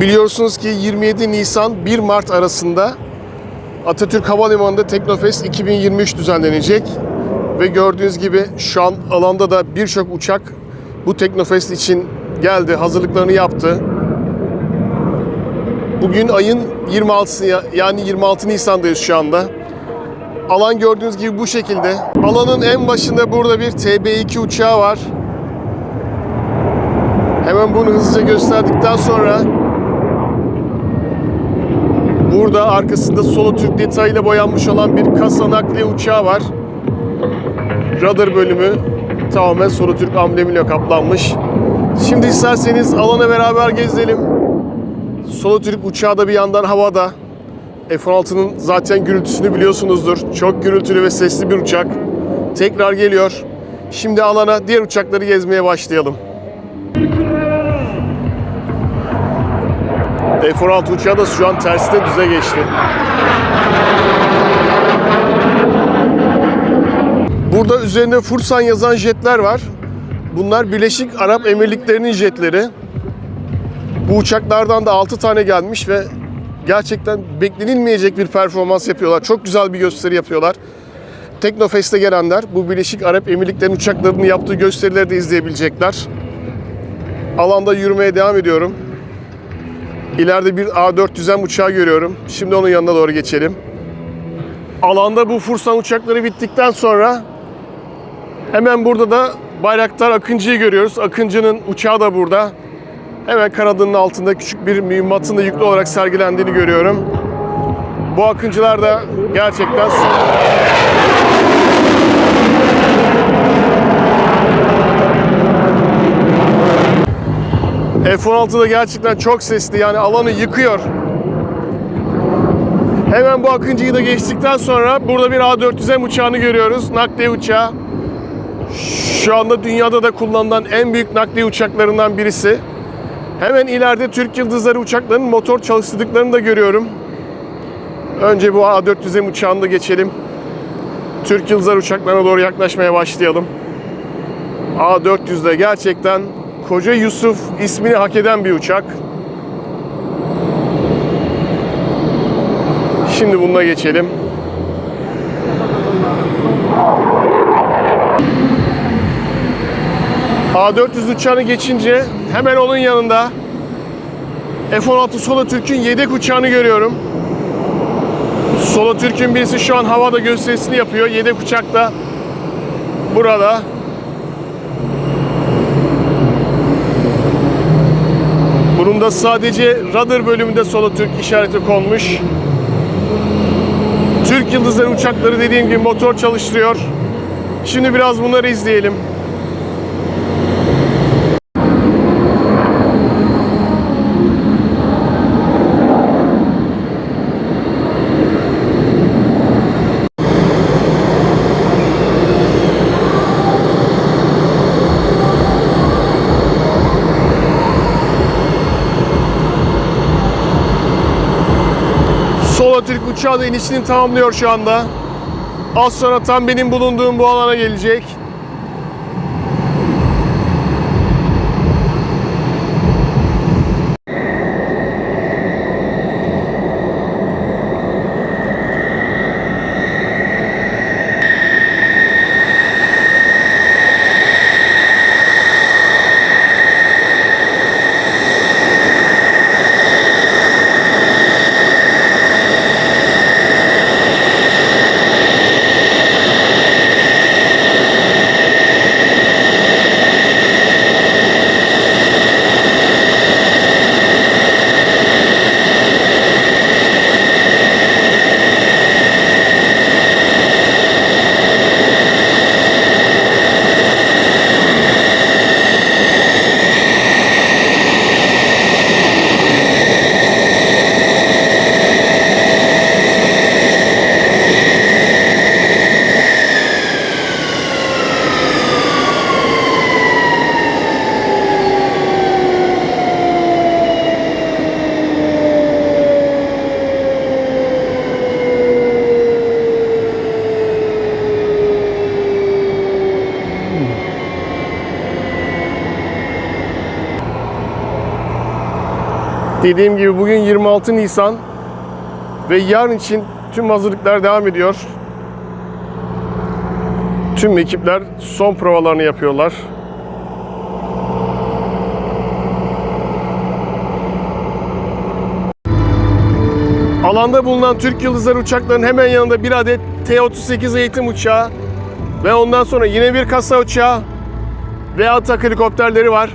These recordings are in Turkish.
Biliyorsunuz ki 27 Nisan 1 Mart arasında Atatürk Havalimanı'nda Teknofest 2023 düzenlenecek. Ve gördüğünüz gibi şu an alanda da birçok uçak bu Teknofest için geldi, hazırlıklarını yaptı. Bugün ayın 26'sı ya- yani 26 Nisan'dayız şu anda. Alan gördüğünüz gibi bu şekilde. Alanın en başında burada bir TB2 uçağı var. Hemen bunu hızlıca gösterdikten sonra burada arkasında solo Türk detayıyla boyanmış olan bir kasa nakliye uçağı var. Radar bölümü tamamen solo Türk amblemiyle kaplanmış. Şimdi isterseniz alana beraber gezelim. Solo Türk uçağı da bir yandan havada. F-16'nın zaten gürültüsünü biliyorsunuzdur. Çok gürültülü ve sesli bir uçak. Tekrar geliyor. Şimdi alana diğer uçakları gezmeye başlayalım. F-16 uçağı da şu an tersine düze geçti. Burada üzerinde Fursan yazan jetler var. Bunlar Birleşik Arap Emirlikleri'nin jetleri. Bu uçaklardan da 6 tane gelmiş ve gerçekten beklenilmeyecek bir performans yapıyorlar. Çok güzel bir gösteri yapıyorlar. Teknofest'e gelenler bu Birleşik Arap Emirlikleri'nin uçaklarının yaptığı gösterileri de izleyebilecekler. Alanda yürümeye devam ediyorum. İleride bir A400M uçağı görüyorum. Şimdi onun yanına doğru geçelim. Alanda bu Fursan uçakları bittikten sonra hemen burada da Bayraktar Akıncı'yı görüyoruz. Akıncı'nın uçağı da burada. Hemen kanadının altında küçük bir mühimmatın da yüklü olarak sergilendiğini görüyorum. Bu akıncılar da gerçekten F-16 da gerçekten çok sesli yani alanı yıkıyor. Hemen bu akıncıyı da geçtikten sonra burada bir A400M uçağını görüyoruz. Nakliye uçağı. Şu anda dünyada da kullanılan en büyük nakliye uçaklarından birisi. Hemen ileride Türk Yıldızları uçaklarının motor çalıştırdıklarını da görüyorum. Önce bu A400M uçağını da geçelim. Türk Yıldızları uçaklarına doğru yaklaşmaya başlayalım. A400'de gerçekten Koca Yusuf ismini hak eden bir uçak. Şimdi bununla geçelim. A400 uçağını geçince hemen onun yanında F-16 Solo Türk'ün yedek uçağını görüyorum. Solo Türk'ün birisi şu an havada gösterisini yapıyor. Yedek uçak da burada. Bunun da sadece radar bölümünde Solo Türk işareti konmuş. Türk Yıldızları uçakları dediğim gibi motor çalıştırıyor. Şimdi biraz bunları izleyelim. Solo Türk uçağı da inişini tamamlıyor şu anda. Az sonra tam benim bulunduğum bu alana gelecek. Dediğim gibi bugün 26 Nisan ve yarın için tüm hazırlıklar devam ediyor. Tüm ekipler son provalarını yapıyorlar. Alanda bulunan Türk Yıldızları uçaklarının hemen yanında bir adet T-38 eğitim uçağı ve ondan sonra yine bir kasa uçağı ve atak helikopterleri var.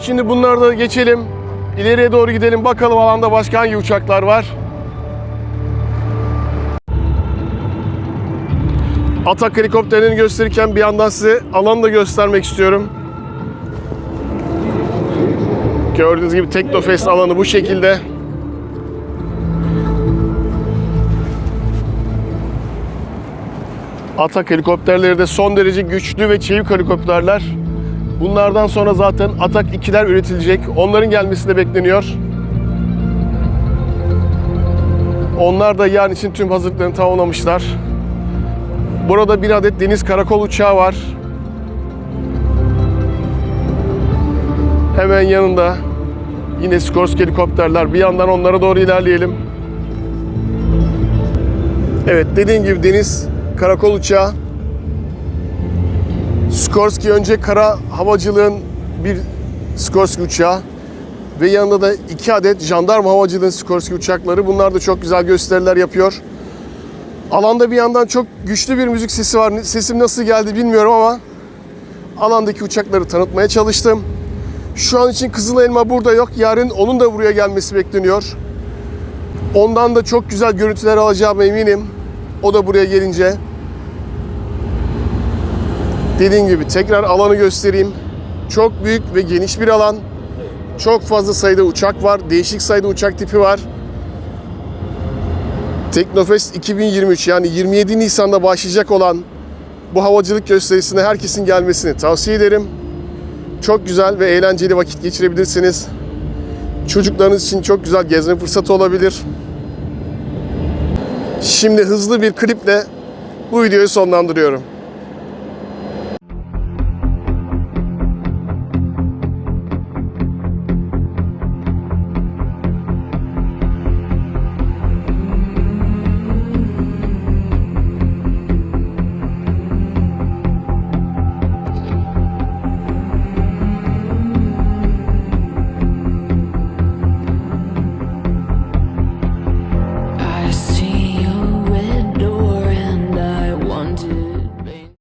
Şimdi bunları da geçelim. İleriye doğru gidelim. Bakalım alanda başka hangi uçaklar var. Atak helikopterlerini gösterirken bir yandan size alanı da göstermek istiyorum. Gördüğünüz gibi Teknofest alanı bu şekilde. Atak helikopterleri de son derece güçlü ve çevik helikopterler. Bunlardan sonra zaten Atak 2'ler üretilecek. Onların gelmesi de bekleniyor. Onlar da yarın için tüm hazırlıklarını tamamlamışlar. Burada bir adet deniz karakol uçağı var. Hemen yanında yine Skorsky helikopterler. Bir yandan onlara doğru ilerleyelim. Evet dediğim gibi deniz karakol uçağı. Skorsky önce kara havacılığın bir Skorsky uçağı ve yanında da iki adet jandarma havacılığın Skorsky uçakları. Bunlar da çok güzel gösteriler yapıyor. Alanda bir yandan çok güçlü bir müzik sesi var. Sesim nasıl geldi bilmiyorum ama alandaki uçakları tanıtmaya çalıştım. Şu an için Kızıl Elma burada yok. Yarın onun da buraya gelmesi bekleniyor. Ondan da çok güzel görüntüler alacağıma eminim. O da buraya gelince. Dediğim gibi tekrar alanı göstereyim. Çok büyük ve geniş bir alan. Çok fazla sayıda uçak var. Değişik sayıda uçak tipi var. Teknofest 2023 yani 27 Nisan'da başlayacak olan bu havacılık gösterisine herkesin gelmesini tavsiye ederim. Çok güzel ve eğlenceli vakit geçirebilirsiniz. Çocuklarınız için çok güzel gezme fırsatı olabilir. Şimdi hızlı bir kliple bu videoyu sonlandırıyorum.